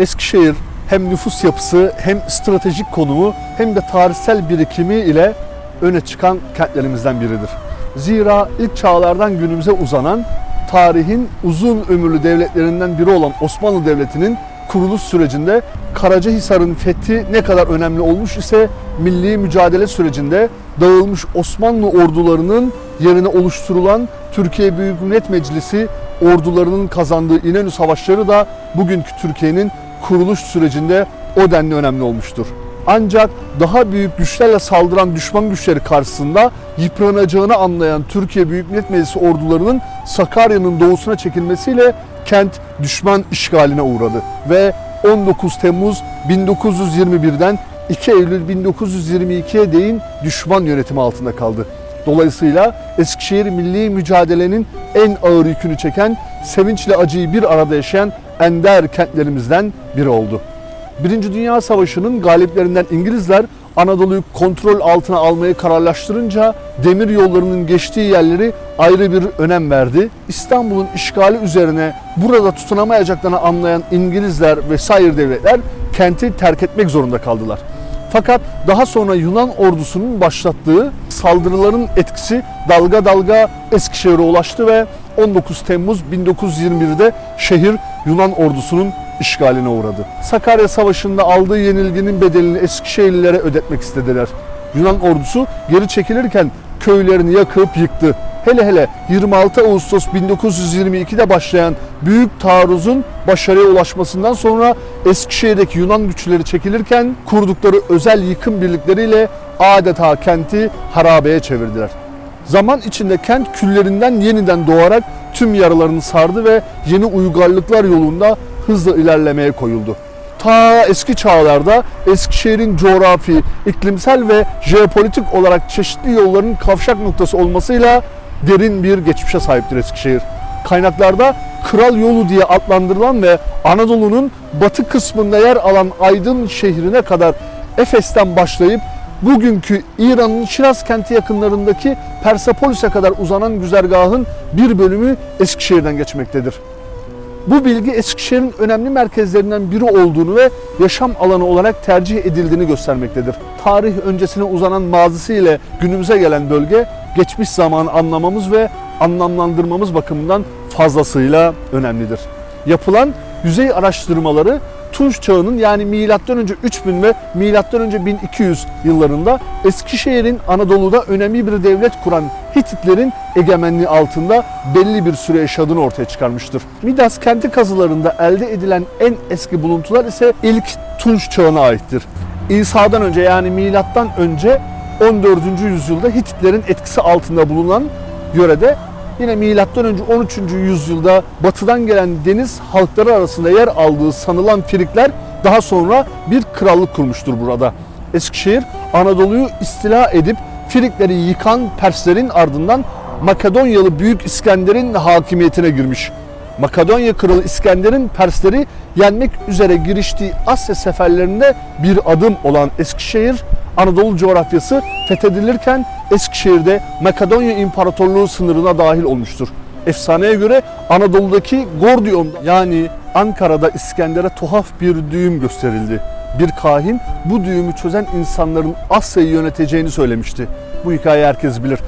Eskişehir hem nüfus yapısı hem stratejik konumu hem de tarihsel birikimi ile öne çıkan kentlerimizden biridir. Zira ilk çağlardan günümüze uzanan tarihin uzun ömürlü devletlerinden biri olan Osmanlı Devleti'nin kuruluş sürecinde Karacahisar'ın fethi ne kadar önemli olmuş ise milli mücadele sürecinde dağılmış Osmanlı ordularının yerine oluşturulan Türkiye Büyük Millet Meclisi ordularının kazandığı İnönü Savaşları da bugünkü Türkiye'nin kuruluş sürecinde o denli önemli olmuştur. Ancak daha büyük güçlerle saldıran düşman güçleri karşısında yıpranacağını anlayan Türkiye Büyük Millet Meclisi ordularının Sakarya'nın doğusuna çekilmesiyle kent düşman işgaline uğradı ve 19 Temmuz 1921'den 2 Eylül 1922'ye değin düşman yönetimi altında kaldı. Dolayısıyla Eskişehir milli mücadelenin en ağır yükünü çeken, sevinçle acıyı bir arada yaşayan ender kentlerimizden biri oldu. Birinci Dünya Savaşı'nın galiplerinden İngilizler Anadolu'yu kontrol altına almayı kararlaştırınca demir yollarının geçtiği yerleri ayrı bir önem verdi. İstanbul'un işgali üzerine burada tutunamayacaklarını anlayan İngilizler ve sair devletler kenti terk etmek zorunda kaldılar. Fakat daha sonra Yunan ordusunun başlattığı saldırıların etkisi dalga dalga Eskişehir'e ulaştı ve 19 Temmuz 1921'de şehir Yunan ordusunun işgaline uğradı. Sakarya Savaşı'nda aldığı yenilginin bedelini Eskişehirlilere ödetmek istediler. Yunan ordusu geri çekilirken köylerini yakıp yıktı. Hele hele 26 Ağustos 1922'de başlayan büyük taarruzun başarıya ulaşmasından sonra Eskişehir'deki Yunan güçleri çekilirken kurdukları özel yıkım birlikleriyle adeta kenti harabeye çevirdiler. Zaman içinde kent küllerinden yeniden doğarak tüm yaralarını sardı ve yeni uygarlıklar yolunda hızla ilerlemeye koyuldu. Ta eski çağlarda Eskişehir'in coğrafi, iklimsel ve jeopolitik olarak çeşitli yolların kavşak noktası olmasıyla derin bir geçmişe sahiptir Eskişehir. Kaynaklarda Kral Yolu diye adlandırılan ve Anadolu'nun batı kısmında yer alan Aydın şehrine kadar Efes'ten başlayıp bugünkü İran'ın Şiraz kenti yakınlarındaki Persepolis'e kadar uzanan güzergahın bir bölümü Eskişehir'den geçmektedir. Bu bilgi Eskişehir'in önemli merkezlerinden biri olduğunu ve yaşam alanı olarak tercih edildiğini göstermektedir. Tarih öncesine uzanan mazisi ile günümüze gelen bölge geçmiş zamanı anlamamız ve anlamlandırmamız bakımından fazlasıyla önemlidir. Yapılan yüzey araştırmaları Tunç çağının yani milattan önce 3000 ve milattan önce 1200 yıllarında Eskişehir'in Anadolu'da önemli bir devlet kuran Hititlerin egemenliği altında belli bir süre yaşadığını ortaya çıkarmıştır. Midas kenti kazılarında elde edilen en eski buluntular ise ilk Tunç çağına aittir. İsa'dan önce yani milattan önce 14. yüzyılda Hititlerin etkisi altında bulunan yörede Yine milattan önce 13. yüzyılda batıdan gelen deniz halkları arasında yer aldığı sanılan Frikler daha sonra bir krallık kurmuştur burada. Eskişehir Anadolu'yu istila edip Frikleri yıkan Perslerin ardından Makedonyalı Büyük İskender'in hakimiyetine girmiş. Makedonya Kralı İskender'in Persleri yenmek üzere giriştiği Asya seferlerinde bir adım olan Eskişehir, Anadolu coğrafyası fethedilirken Eskişehir'de Makedonya İmparatorluğu sınırına dahil olmuştur. Efsaneye göre Anadolu'daki Gordion'da yani Ankara'da İskender'e tuhaf bir düğüm gösterildi. Bir kahin bu düğümü çözen insanların Asya'yı yöneteceğini söylemişti. Bu hikayeyi herkes bilir.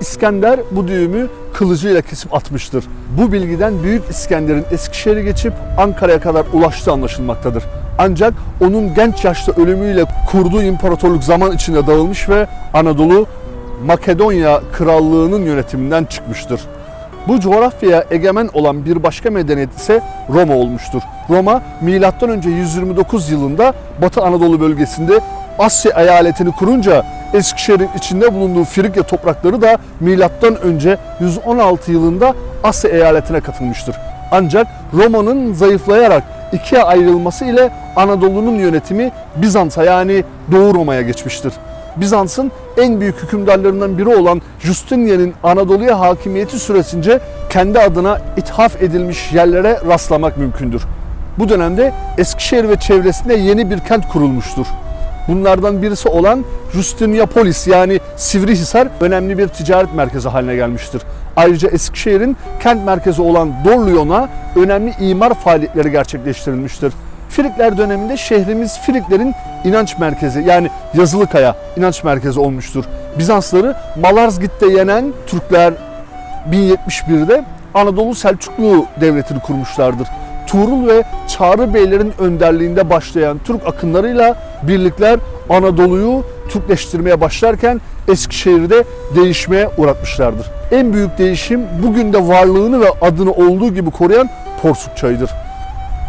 İskender bu düğümü kılıcıyla kesip atmıştır. Bu bilgiden Büyük İskender'in Eskişehir'e geçip Ankara'ya kadar ulaştığı anlaşılmaktadır. Ancak onun genç yaşta ölümüyle kurduğu imparatorluk zaman içinde dağılmış ve Anadolu Makedonya Krallığı'nın yönetiminden çıkmıştır. Bu coğrafyaya egemen olan bir başka medeniyet ise Roma olmuştur. Roma milattan önce 129 yılında Batı Anadolu bölgesinde Asya eyaletini kurunca Eskişehir'in içinde bulunduğu Frikya toprakları da milattan önce 116 yılında Asya eyaletine katılmıştır. Ancak Roma'nın zayıflayarak ikiye ayrılması ile Anadolu'nun yönetimi Bizans'a yani Doğu Roma'ya geçmiştir. Bizans'ın en büyük hükümdarlarından biri olan Justinian'in Anadolu'ya hakimiyeti süresince kendi adına ithaf edilmiş yerlere rastlamak mümkündür. Bu dönemde Eskişehir ve çevresinde yeni bir kent kurulmuştur. Bunlardan birisi olan Justiniapolis yani Sivrihisar önemli bir ticaret merkezi haline gelmiştir. Ayrıca Eskişehir'in kent merkezi olan Dorluyon'a önemli imar faaliyetleri gerçekleştirilmiştir. Frikler döneminde şehrimiz Friklerin inanç merkezi yani Yazılıkaya inanç merkezi olmuştur. Bizansları Malazgirt'te yenen Türkler 1071'de Anadolu Selçuklu Devleti'ni kurmuşlardır. Tuğrul ve Çağrı Beylerin önderliğinde başlayan Türk akınlarıyla birlikler Anadolu'yu Türkleştirmeye başlarken Eskişehir'de değişmeye uğratmışlardır. En büyük değişim bugün de varlığını ve adını olduğu gibi koruyan Porsuk Çayı'dır.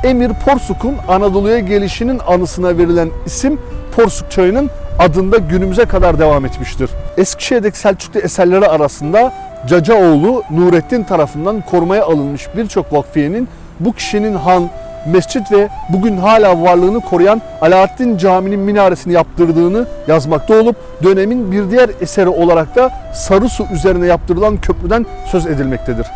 Emir Porsuk'un Anadolu'ya gelişinin anısına verilen isim Porsuk Çayı'nın adında günümüze kadar devam etmiştir. Eskişehir'deki Selçuklu eserleri arasında Cacaoğlu Nurettin tarafından korumaya alınmış birçok vakfiyenin bu kişinin han, mescit ve bugün hala varlığını koruyan Alaaddin Camii'nin minaresini yaptırdığını yazmakta olup dönemin bir diğer eseri olarak da Sarısu üzerine yaptırılan köprüden söz edilmektedir.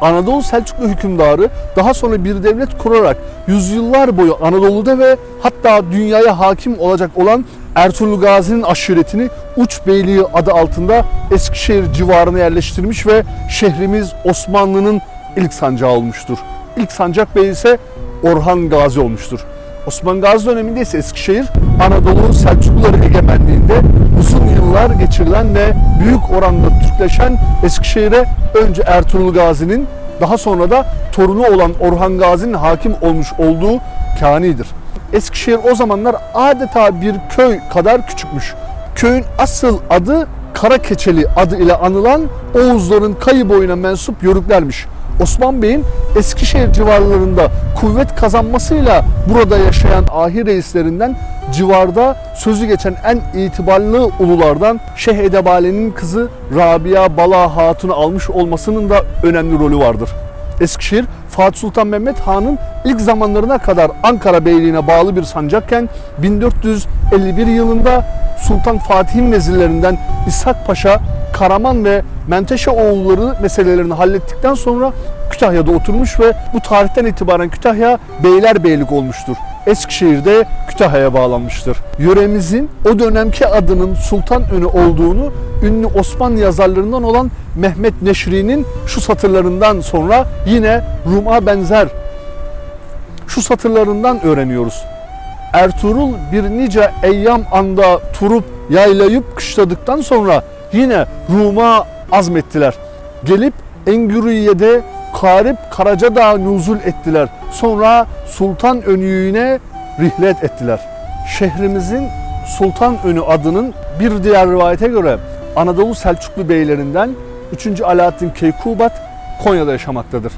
Anadolu Selçuklu hükümdarı daha sonra bir devlet kurarak yüzyıllar boyu Anadolu'da ve hatta dünyaya hakim olacak olan Ertuğrul Gazi'nin aşiretini Uç Beyliği adı altında Eskişehir civarına yerleştirmiş ve şehrimiz Osmanlı'nın ilk sancağı olmuştur. İlk sancak bey ise Orhan Gazi olmuştur. Osman Gazi döneminde ise Eskişehir Anadolu Selçukluları egemenliğinde uzun yıllar geçirilen ve büyük oranda Türkleşen Eskişehir'e önce Ertuğrul Gazi'nin daha sonra da torunu olan Orhan Gazi'nin hakim olmuş olduğu kanidir. Eskişehir o zamanlar adeta bir köy kadar küçükmüş. Köyün asıl adı Karakeçeli adı ile anılan Oğuzların kayı boyuna mensup yörüklermiş. Osman Bey'in Eskişehir civarlarında kuvvet kazanmasıyla burada yaşayan ahi reislerinden civarda sözü geçen en itibarlı ululardan Şeyh Edebali'nin kızı Rabia Bala Hatun'u almış olmasının da önemli rolü vardır. Eskişehir Fatih Sultan Mehmet Han'ın ilk zamanlarına kadar Ankara Beyliği'ne bağlı bir sancakken 1451 yılında Sultan Fatih'in vezirlerinden İshak Paşa, Karaman ve Menteşe oğulları meselelerini hallettikten sonra Kütahya'da oturmuş ve bu tarihten itibaren Kütahya Beylerbeylik olmuştur. Eskişehir de Kütahya'ya bağlanmıştır. Yöremizin o dönemki adının Sultan Önü olduğunu ünlü Osmanlı yazarlarından olan Mehmet Neşri'nin şu satırlarından sonra yine Rum'a benzer şu satırlarından öğreniyoruz. Ertuğrul bir nice eyyam anda turup yaylayıp kışladıktan sonra yine Rum'a azmettiler. Gelip Engürüye'de Karip Karacadağ nuzul ettiler. Sonra Sultan Önü'ne rihlet ettiler. Şehrimizin Sultan Önü adının bir diğer rivayete göre Anadolu Selçuklu beylerinden 3. Alaaddin Keykubat Konya'da yaşamaktadır.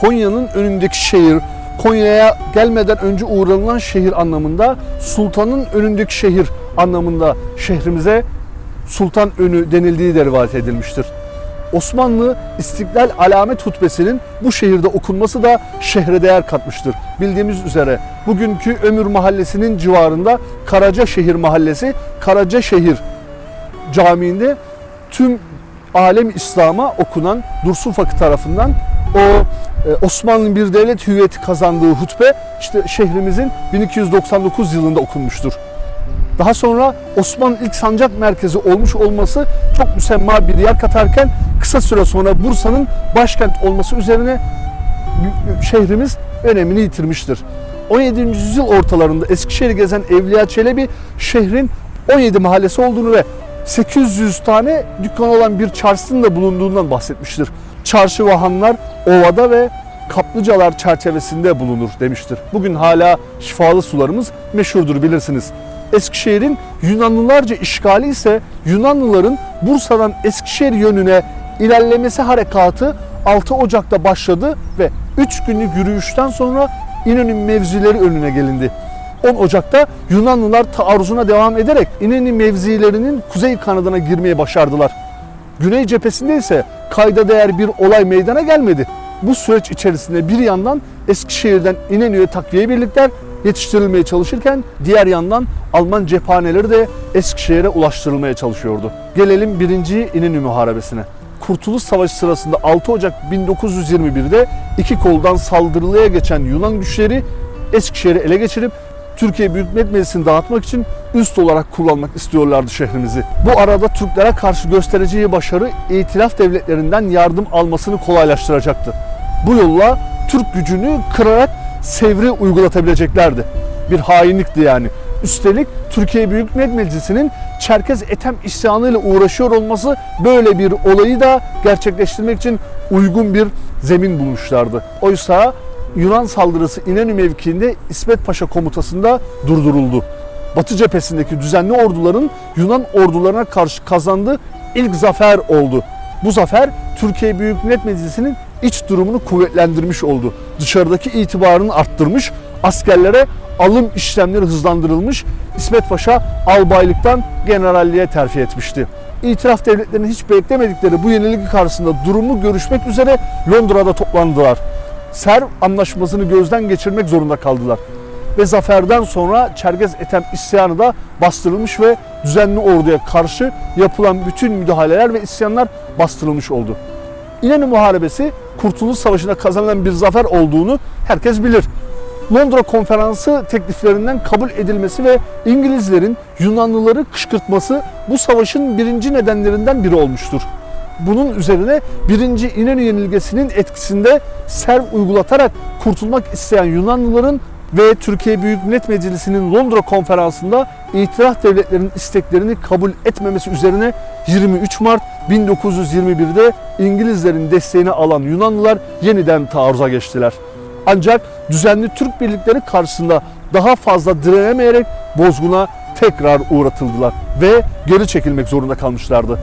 Konya'nın önündeki şehir, Konya'ya gelmeden önce uğranılan şehir anlamında, sultanın önündeki şehir anlamında şehrimize Sultan Önü denildiği de rivayet edilmiştir. Osmanlı İstiklal Alamet Hutbesi'nin bu şehirde okunması da şehre değer katmıştır. Bildiğimiz üzere bugünkü Ömür Mahallesi'nin civarında Karacaşehir Mahallesi, Karacaşehir Camii'nde tüm alem İslam'a okunan Dursun Fakı tarafından o e, Osmanlı'nın bir devlet hüviyeti kazandığı hutbe işte şehrimizin 1299 yılında okunmuştur. Daha sonra Osmanlı ilk sancak merkezi olmuş olması çok müsemma bir yer katarken kısa süre sonra Bursa'nın başkent olması üzerine şehrimiz önemini yitirmiştir. 17. yüzyıl ortalarında Eskişehir'i gezen Evliya Çelebi şehrin 17 mahallesi olduğunu ve 800 tane dükkan olan bir çarşısının da bulunduğundan bahsetmiştir. Çarşı ve hanlar ovada ve kaplıcalar çerçevesinde bulunur demiştir. Bugün hala şifalı sularımız meşhurdur bilirsiniz. Eskişehir'in Yunanlılarca işgali ise Yunanlıların Bursa'dan Eskişehir yönüne ilerlemesi harekatı 6 Ocak'ta başladı ve 3 günlük yürüyüşten sonra İnönü mevzileri önüne gelindi. 10 Ocak'ta Yunanlılar taarruzuna devam ederek İnönü mevzilerinin kuzey kanadına girmeye başardılar. Güney cephesinde ise kayda değer bir olay meydana gelmedi. Bu süreç içerisinde bir yandan Eskişehir'den İnönü'ye takviye birlikler yetiştirilmeye çalışırken diğer yandan Alman cephaneleri de Eskişehir'e ulaştırılmaya çalışıyordu. Gelelim 1. İnönü Muharebesi'ne. Kurtuluş Savaşı sırasında 6 Ocak 1921'de iki koldan saldırılığa geçen Yunan güçleri Eskişehir'i ele geçirip Türkiye Büyük Millet Meclisi'ni dağıtmak için üst olarak kullanmak istiyorlardı şehrimizi. Bu arada Türklere karşı göstereceği başarı itilaf devletlerinden yardım almasını kolaylaştıracaktı. Bu yolla Türk gücünü kırarak Sevr'i uygulatabileceklerdi. Bir hainlikti yani. Üstelik Türkiye Büyük Millet Meclisi'nin Çerkez Etem isyanıyla uğraşıyor olması böyle bir olayı da gerçekleştirmek için uygun bir zemin bulmuşlardı. Oysa Yunan saldırısı İnönü mevkiinde İsmet Paşa komutasında durduruldu. Batı cephesindeki düzenli orduların Yunan ordularına karşı kazandığı ilk zafer oldu. Bu zafer Türkiye Büyük Millet Meclisi'nin iç durumunu kuvvetlendirmiş oldu. Dışarıdaki itibarını arttırmış, askerlere alım işlemleri hızlandırılmış, İsmet Paşa albaylıktan generalliğe terfi etmişti. İtiraf devletlerinin hiç beklemedikleri bu yenilik karşısında durumu görüşmek üzere Londra'da toplandılar. Serv anlaşmasını gözden geçirmek zorunda kaldılar. Ve zaferden sonra Çerkez Etem isyanı da bastırılmış ve düzenli orduya karşı yapılan bütün müdahaleler ve isyanlar bastırılmış oldu. İnönü Muharebesi Kurtuluş Savaşı'nda kazanılan bir zafer olduğunu herkes bilir. Londra Konferansı tekliflerinden kabul edilmesi ve İngilizlerin Yunanlıları kışkırtması bu savaşın birinci nedenlerinden biri olmuştur. Bunun üzerine 1. İnönü yenilgesinin etkisinde serv uygulatarak kurtulmak isteyen Yunanlıların ve Türkiye Büyük Millet Meclisi'nin Londra konferansında itiraf devletlerinin isteklerini kabul etmemesi üzerine 23 Mart 1921'de İngilizlerin desteğini alan Yunanlılar yeniden taarruza geçtiler. Ancak düzenli Türk birlikleri karşısında daha fazla direnemeyerek bozguna tekrar uğratıldılar ve geri çekilmek zorunda kalmışlardı.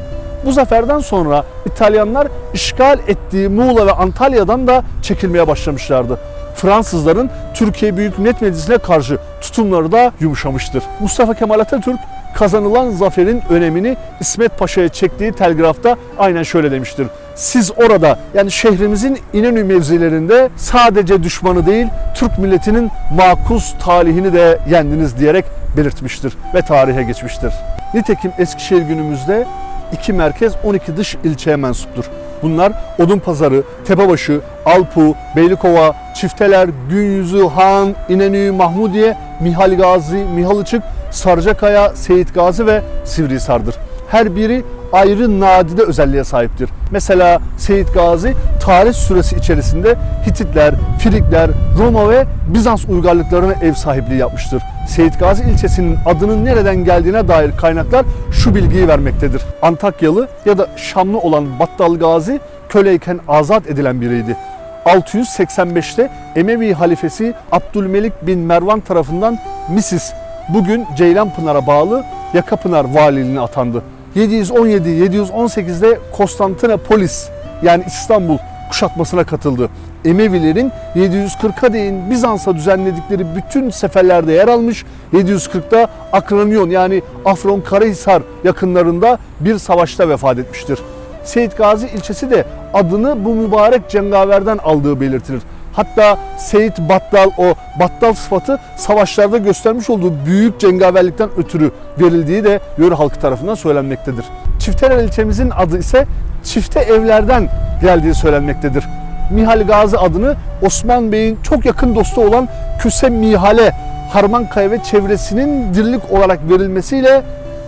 Bu zaferden sonra İtalyanlar işgal ettiği Muğla ve Antalya'dan da çekilmeye başlamışlardı. Fransızların Türkiye Büyük Millet Meclisi'ne karşı tutumları da yumuşamıştır. Mustafa Kemal Atatürk kazanılan zaferin önemini İsmet Paşa'ya çektiği telgrafta aynen şöyle demiştir. Siz orada yani şehrimizin İnönü mevzilerinde sadece düşmanı değil Türk milletinin makus talihini de yendiniz diyerek belirtmiştir ve tarihe geçmiştir. Nitekim Eskişehir günümüzde iki merkez 12 dış ilçeye mensuptur. Bunlar Odunpazarı, Tepebaşı, Alpu, Beylikova, Çifteler, Günyüzü, Han, İnönü, Mahmudiye, Mihal Gazi, Mihalıçık, Sarıcakaya, Seyit Gazi ve Sivrihisar'dır. Her biri ayrı nadide özelliğe sahiptir. Mesela Seyit Gazi tarih süresi içerisinde Hititler, Frikler, Roma ve Bizans uygarlıklarına ev sahipliği yapmıştır. Seyit Gazi ilçesinin adının nereden geldiğine dair kaynaklar şu bilgiyi vermektedir. Antakyalı ya da Şamlı olan Battal Gazi köleyken azat edilen biriydi. 685'te Emevi halifesi Abdülmelik bin Mervan tarafından Misis, bugün Ceylanpınar'a bağlı Yakapınar valiliğine atandı. 717-718'de Konstantinopolis yani İstanbul kuşatmasına katıldı. Emevilerin 740'a değin Bizans'a düzenledikleri bütün seferlerde yer almış. 740'da Akranyon yani Afyonkarahisar yakınlarında bir savaşta vefat etmiştir. Seyit Gazi ilçesi de adını bu mübarek cengaverden aldığı belirtilir. Hatta Seyit Battal o Battal sıfatı savaşlarda göstermiş olduğu büyük cengaverlikten ötürü verildiği de yöre halkı tarafından söylenmektedir. Çifteler ilçemizin adı ise çifte evlerden geldiği söylenmektedir. Mihal Gazi adını Osman Bey'in çok yakın dostu olan Küse Mihal'e Harmankaya ve çevresinin dirlik olarak verilmesiyle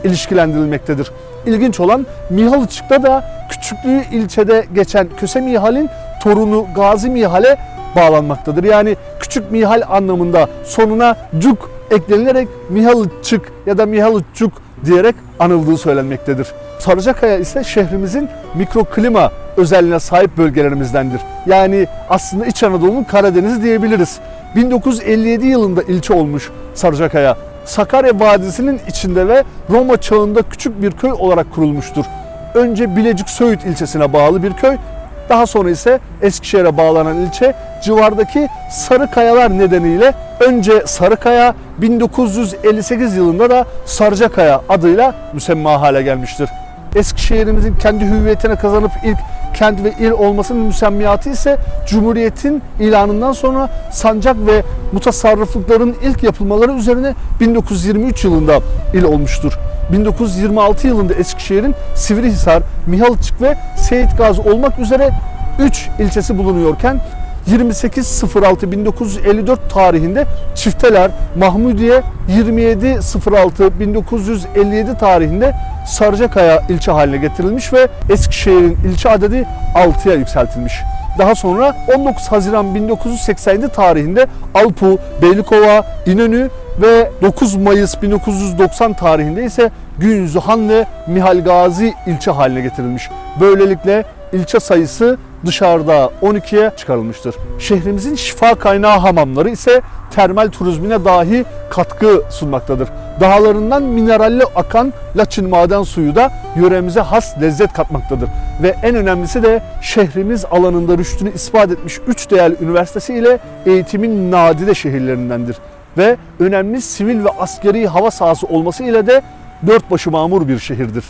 ilişkilendirilmektedir. İlginç olan Mihalıçık'ta da küçüklüğü ilçede geçen Köse Mihal'in torunu Gazi Mihal'e bağlanmaktadır. Yani küçük Mihal anlamında sonuna cuk eklenilerek Mihalıçık ya da Mihalıçuk diyerek anıldığı söylenmektedir. Sarıcakaya ise şehrimizin mikroklima özelliğine sahip bölgelerimizdendir. Yani aslında İç Anadolu'nun Karadeniz'i diyebiliriz. 1957 yılında ilçe olmuş Sarıcakaya. Sakarya Vadisi'nin içinde ve Roma çağında küçük bir köy olarak kurulmuştur. Önce Bilecik Söğüt ilçesine bağlı bir köy, daha sonra ise Eskişehir'e bağlanan ilçe civardaki Sarı Kayalar nedeniyle önce Sarıkaya 1958 yılında da Sarıcakaya adıyla müsemma hale gelmiştir. Eskişehir'imizin kendi hüviyetine kazanıp ilk kent ve il olmasının müsemmiyatı ise Cumhuriyet'in ilanından sonra sancak ve mutasarrıflıkların ilk yapılmaları üzerine 1923 yılında il olmuştur. 1926 yılında Eskişehir'in Sivrihisar, Mihalıçık ve Seyit Gazi olmak üzere 3 ilçesi bulunuyorken 28.06.1954 tarihinde Çifteler, Mahmudiye 27.06.1957 tarihinde Sarıcakaya ilçe haline getirilmiş ve Eskişehir'in ilçe adedi 6'ya yükseltilmiş. Daha sonra 19 Haziran 1987 tarihinde Alpu, Beylikova, İnönü ve 9 Mayıs 1990 tarihinde ise Günzühan ve Mihal Gazi ilçe haline getirilmiş. Böylelikle ilçe sayısı dışarıda 12'ye çıkarılmıştır. Şehrimizin şifa kaynağı hamamları ise termal turizmine dahi katkı sunmaktadır. Dağlarından mineralli akan Laçin maden suyu da yöremize has lezzet katmaktadır. Ve en önemlisi de şehrimiz alanında rüştünü ispat etmiş 3 değerli üniversitesi ile eğitimin nadide şehirlerindendir. Ve önemli sivil ve askeri hava sahası olması ile de dört başı mamur bir şehirdir.